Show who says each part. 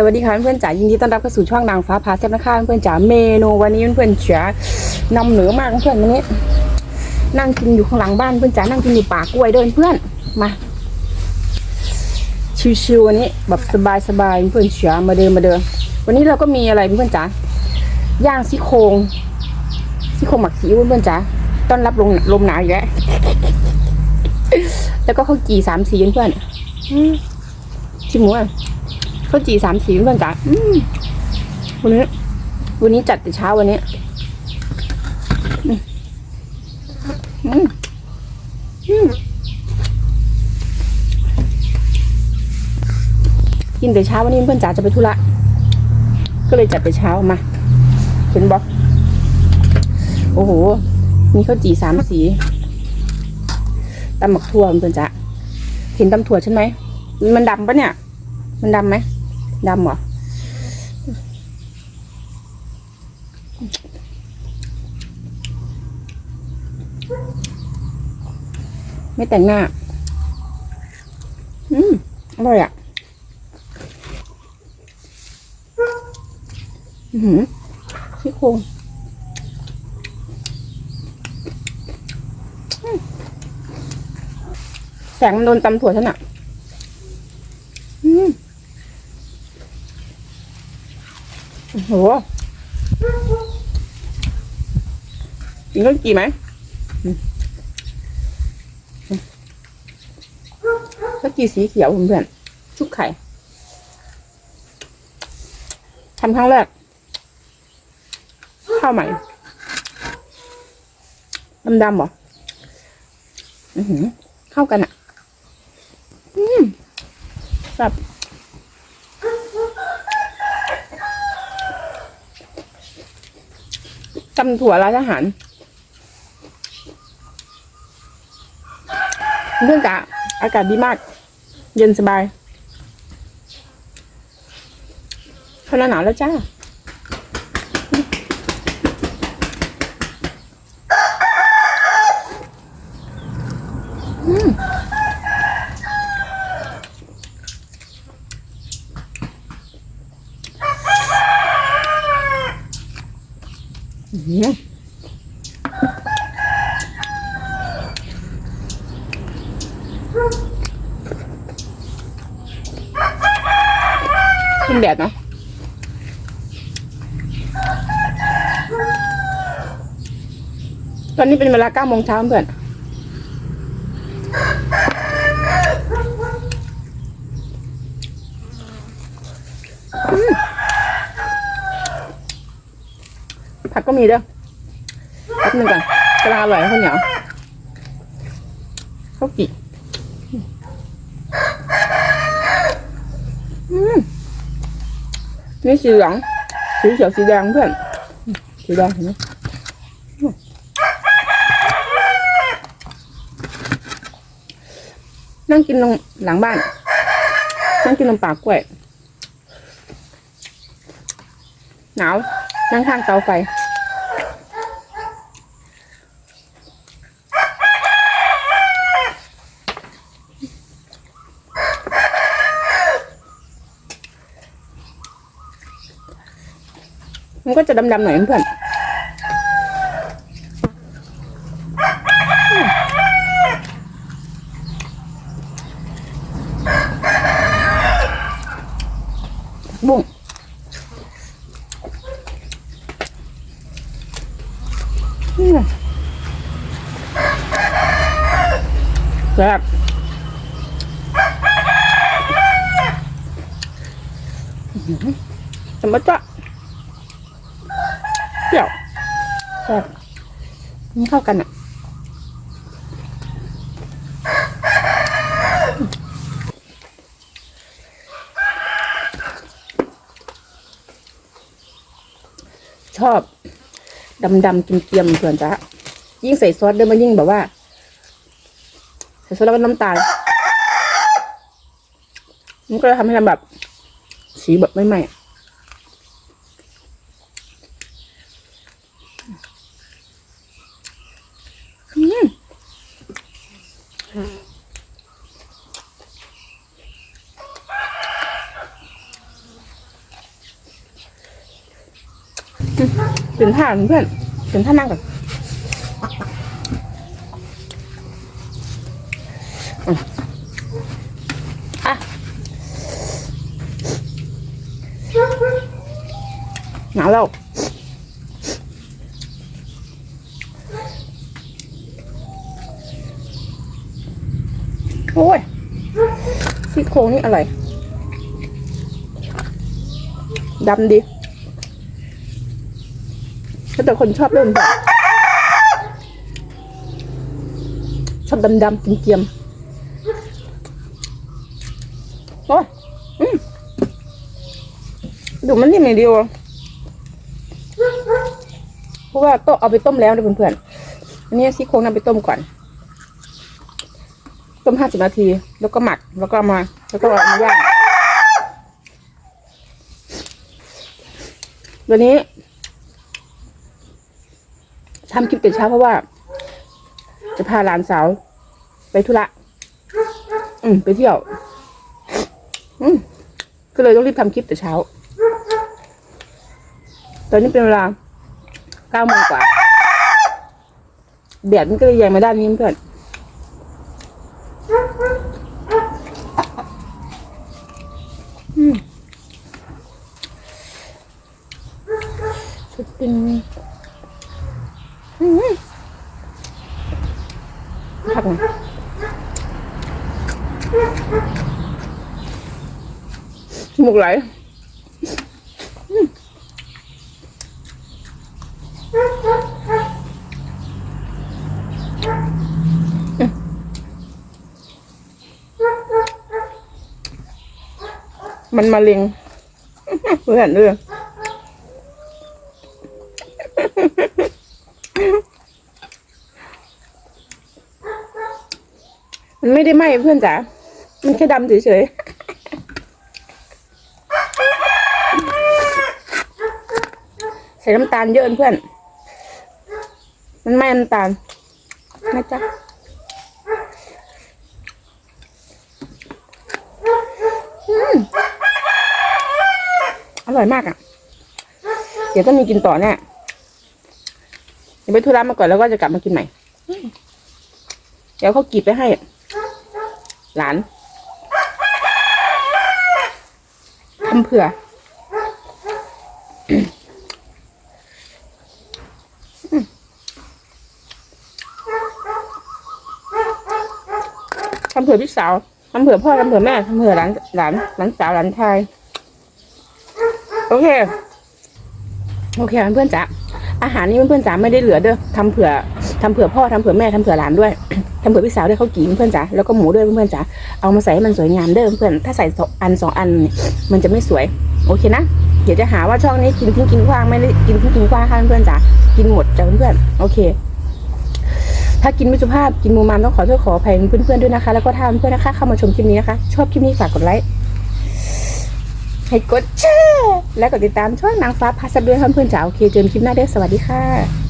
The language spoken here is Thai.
Speaker 1: สวัสดีค่ะเพื่อนจ๋ายินดีต้อนรับเข้าสู่ช่องนางฟ้าพาแซ่บนะคะเพื่อนจ๋าเมนูวันนี้เพื่อนๆจ๋านำเหนือมากเพื่อนวันนี้ นั่งกินอยู่ข้างหลังบ้านเพื่อนจ๋านั่งกินอยู่ป่ากล้วยเดินเพื่อนมาชิวๆวันนี้แบบสบายๆเพื่อนจ๋ามาเดินมาเดิน วันนี้เราก็มีอะไรเพื่อนจ๋าย่างซี่โครงซี่โครงหมักซีอิ๊วเพื่อนจ๋าต้อนรับลมลมหนาวอีกแล้วแล้วก็ข้าวจี่สามสีเพื่อนอืมชิมหมูอะ ข้าวจี่สามสีเพื่อนจ๋าวันนี้ วันนี้จัดแต่เช้าวันนี้อืมอือกินแต่เช้าวันนี้เพื่อนจ๋าจะไปธุระ ก็เลยจัดแต่เช้ามา เห็นบอก โอ้โห มีข้าวจี่สามสีตำหมักถั่วเพื่อนจ๋าเห็นตำถั่วใช่ไหม มันดำปะเนี่ย มันดำไหม ดำเหรอไม่แต่งหน้า อืม อร่อยอะ อือหือซี่โครงแสงมันโดนตำถั่วฉันอะ อืม โหกินข้าวจี่ไหมอืมข้าวจี่สีเขียวเพื่อนชุบไข่ทำครั้งแรกข้าวใหม่ดำๆเหรออือหือเข้ากันอะ อืมแบบำถั่วร้านอาหารเรื่องกะอากาศดีมาก เย็นสบายเข้าหน้าหนาวแล้วจ้า ขึ้นแดดเนาะตอนนี้เป็นเวลาเก้าโมงเช้าเพื่อนผักก็มีเด้อแป๊บนึงก่อนกำลังอร่อยข้าวเหนียวข้าวกี่อืม นี่สีเหลืองสีเขียวสีแดงเพื่อนอืมสีแดงเห็นไหมนั่งกินลงหลังบ้าน นั่งกินลงปากกล้วย หนาว นั่งข้างเตาไฟ มันก็จะดำๆหน่อยเพื่อนบุ้งอืมแซ่บอื้อหือแต่มันจะ เปรี้ยวแซ่บนี่เข้ากันอะชอบดำดำๆเกรียมๆเพื่อนจ้ะยิ่งใส่ซอสเดิมมันยิ่งแบบว่าใส่ซอสแล้วก็น้ำตาลมันก็จะทำให้ทำแบบสีแบบไม่ไหม้อะอืม อืม เป็นท่าเพื่อนเป็นท่านั่งก่อนอืมอะหนาวแล้ว โอ้ยซี่โครงนี่อร่อยดำดีแต่คนชอบเล่นแบบชอบดำๆเกียมๆโอ้ยอืมดูมันนิ่มอย่างเดียวเพราะว่าโตเอาไปต้มแล้วนะเพื่อนๆอันนี้ซี่โครงนำไปต้มก่อน ต้มห้าสิบนาที แล้วก็หมักแล้วก็มา แล้วก็เอามาย่างวันนี้ทำคลิปแต่เช้าเพราะว่า จะพาหลานสาว ไปธุระอืมไปเที่ยว อืมก็เลยต้องรีบทำคลิปแต่เช้า ตอนนี้เป็นเวลาเก้าโมงกว่าแดดมันก็เลยแยงมาด้านนี้เพื่อน จะเป็นอืมผักหน่อยจมูกไหล มันมาเล็งเพื่อนเรื่องมันไม่ได้ไหมเพื่อนจ๋า มันแค่ดำเฉยๆ ใส่น้ำตาลเยอะเพื่อน มันไม้น้ำตาลนะจ๊ะอืม อร่อยมากอะ เดี๋ยวต้องมีกินต่อแน่เดี๋ยวไปธุระมาก่อนแล้วก็จะกลับมากินใหม่ เดี๋ยวเขากีบไปให้ หลานทำเผื่อทำเผื่อพี่สาวทำเผื่อพ่อทำเผื่อแม่ทำเผื่อหลานหลานหลานสาวหลานชาย โอเค โอเคเพื่อนๆจ๋าอาหารนี้เพื่อนๆจ๋าไม่ได้เหลือเด้อทำเผื่อทำเผื่อพ่อทำเผื่อแม่ทำเผื่อหลานด้วยทำเผื่อพี่สาวด้วยเขากี่เพื่อนจ๋าแล้วก็หมูด้วยเพื่อนๆจ๋าเอามาใส่ให้มันสวยงามเด้อเพื่อนถ้าใส่สองอันสองอันมันจะไม่สวย โอเคนะเดี๋ยวจะหาว่าช่องนี้กินทิ้งกินขว้างไม่ได้กินทิ้งกินขว้างค่ะเพื่อนๆจ๋ากินหมดจ้ะเพื่อนๆโอเคถ้ากินไม่สุภาพกินมูมามต้องขอโทษขออภัยเพื่อนๆด้วยนะคะ แล้วก็ถ้าเพื่อนๆนะคะเข้ามาชมคลิปนี้นะคะ ชอบคลิปนี้ฝากกดไลค์ ให้กดแชร์และกดติดตามช่องนางฟ้าพาสับด้วยเพื่อนๆจ๋าโอเคเจอกันคลิปหน้าเด้อสวัสดีค่ะ